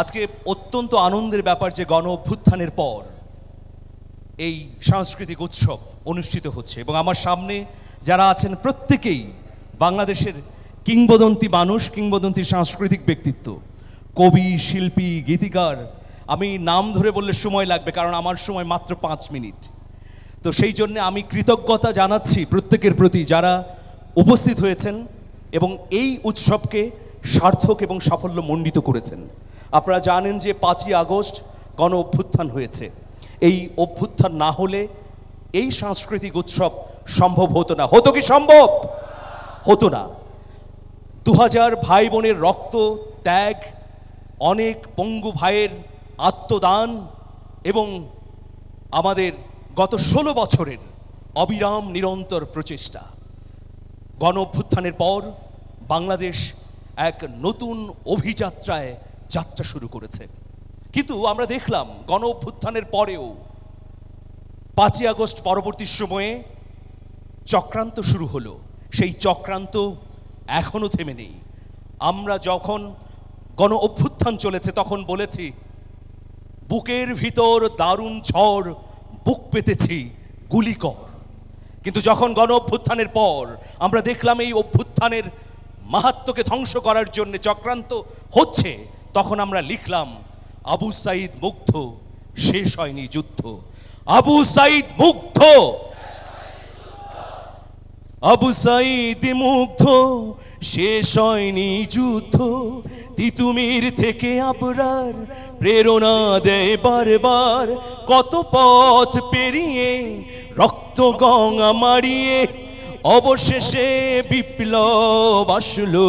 আজকে অত্যন্ত আনন্দের ব্যাপার যে গণ অভ্যুত্থানের পর এই সাংস্কৃতিক উৎসব অনুষ্ঠিত হচ্ছে এবং আমার সামনে যারা আছেন প্রত্যেকেই বাংলাদেশের কিংবদন্তি মানুষ, কিংবদন্তি সাংস্কৃতিক ব্যক্তিত্ব, কবি, শিল্পী, গীতিকার, আমি নাম ধরে বললে সময় লাগবে কারণ আমার সময় মাত্র পাঁচ মিনিট। তো সেই জন্য আমি কৃতজ্ঞতা জানাচ্ছি প্রত্যেকের প্রতি যারা উপস্থিত হয়েছেন এবং এই উৎসবকে সার্থক এবং সাফল্য মণ্ডিত করেছেন। আপনারা জানেন যে পাঁচই আগস্ট গণ অভ্যুত্থান হয়েছে। এই অভ্যুত্থান না হলে এই সাংস্কৃতিক উৎসব সম্ভব হতো না। হতো কি সম্ভব? হতো না। দু হাজার ভাই বোনের রক্ত, ত্যাগ, অনেক পঙ্গু ভাইয়ের আত্মদান এবং আমাদের গত ষোলো বছরের অবিরাম নিরন্তর প্রচেষ্টা। গণ অভ্যুত্থানের পর বাংলাদেশ এক নতুন অভিযাত্রায় যাত্রা শুরু করেছে। কিন্তু আমরা দেখলাম গণ অভ্যুত্থানের পরেও পাঁচই আগস্ট পরবর্তী সময়ে চক্রান্ত শুরু হলো। সেই চক্রান্ত এখনও থেমে নেই। আমরা যখন গণ অভ্যুত্থান চলেছে তখন বলেছি, বুকের ভিতর দারুণ ঝড়, বুক পেতেছি, গুলি কর। কিন্তু যখন গণ অভ্যুত্থানের পর আমরা দেখলাম এই অভ্যুত্থানের মাহাত্মকে ধ্বংস করার জন্য চক্রান্ত হচ্ছে তখন আমরা লিখলাম, আবু সাইদ মুগ্ধ, শেষ হয়নি যুদ্ধ। আবু সাইদ মুগ্ধ! আবু সাইদ মুগ্ধ, শেষ হয়নি যুদ্ধ। তিতুমির থেকে আবরার প্রেরণা দেয় বারবার। কত পথ পেরিয়ে, রক্ত গঙ্গা মারিয়ে অবশেষে বিপ্লব আসলো।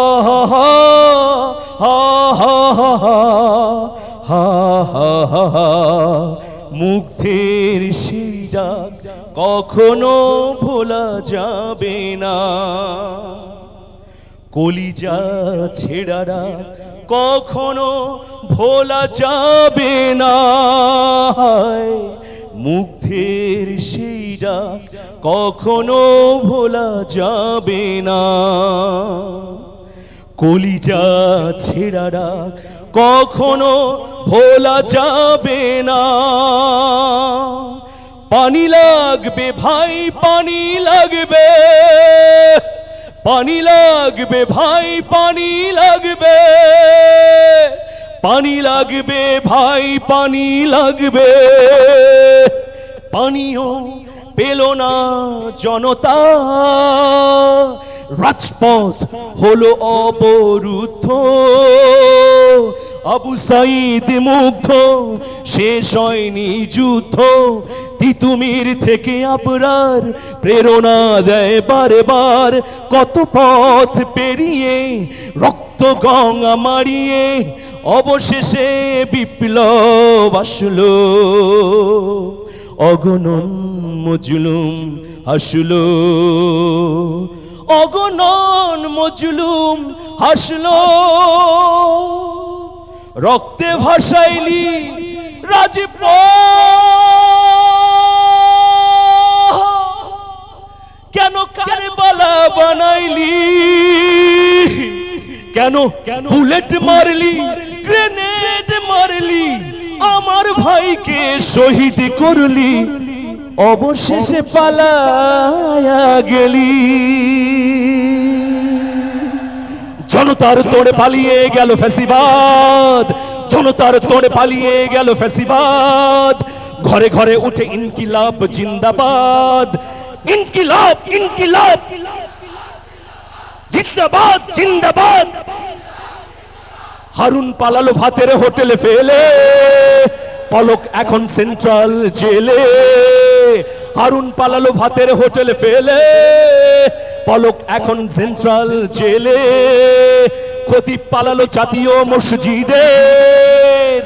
মুগ্ধের সেই ডাক কখনো ভোলা যাবে না। কলিজা ছেড়ারা কখনো ভোলা যাবে না। মুগ্ধের সেই ডাক কখনো ভোলা যাবে না। কলিজা ছেড়ারা কখনো ভোলা যাবে না। পানি লাগবে ভাই, পানি লাগবে। পানি লাগবে ভাই, পানি লাগবে। পানি লাগবে ভাই, পানি লাগবে। পানিও পেল না জনতা। রাজপথ হলো অবরুদ্ধ। আবু সাইদ মুগ্ধ শেষ হয়নি যুদ্ধ, তিতুমির থেকে আপনার প্রেরণা দেয় বারে বার কত পথ পেরিয়ে, রক্ত গঙ্গা মারিয়ে, অবশেষে বিপ্লব আসলো। অগণন মজলুম হাসলো। অগণন মজলুম হাসলো। রক্তে ভাসাইলি রাজপ কেন কারবালা বানাইলি? কেন কেন বুলেট মারলি? গ্রেনেড মারলি? আমার ভাইকে শহীদ করলি? অবশেষে পালায়া গেলি। জনতার তোড়ে পালিয়ে গেল ফেসিবাদ। জনতার তোড়ে পালিয়ে গেল ফেসিবাদ। ঘরে ঘরে উঠে ইনকিলাব, জিন্দাবাদ। ইনকিলাব ইনকিলাব। জিন্দাবাদ জিন্দাবাদ। হারুন পালালো ভাতের হোটেলে ফেলে। পলক এখন সেন্ট্রাল জেলে। হারুন পালালো ভাতের হোটেলে ফেলে। পলক এখন সেন্ট্রাল জেলে। প্রদীপ পালালো জাতীয় মসজিদের।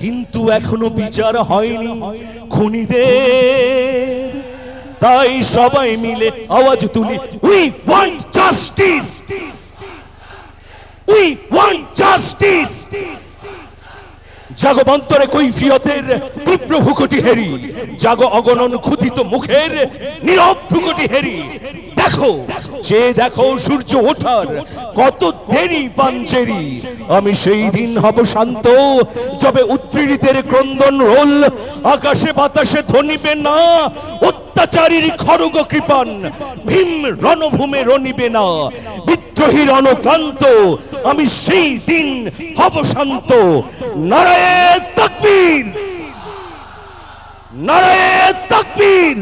কিন্তু এখনও বিচার হয়নি খুনিদের। তাই সবাই মিলে আওয়াজ তুলি we want justice we want justice জাগো বন্তরে কৈফিয়তের তীব্র ভুকটি হেরি। জাগো অগণন ক্ষুধিত মুখের নীরব ভুকটি হেরি। দেখো, যে দেখো সূর্য ওঠার কত দেরি পাঞ্চেরি আমি সেই দিন হব শান্ত, যবে উৎপীড়িতের ক্রন্দন রোল, আকাশে বাতাসে ধ্বনিবে না, অত্যাচারীর খড়গ কৃপান, ভীম রণভূমে রনিবে না, বিদ্রোহী রণক্রান্ত আমি সেই দিন হব শান্ত। নারায়ণ তকবীর! নারায়ণ তকবীর!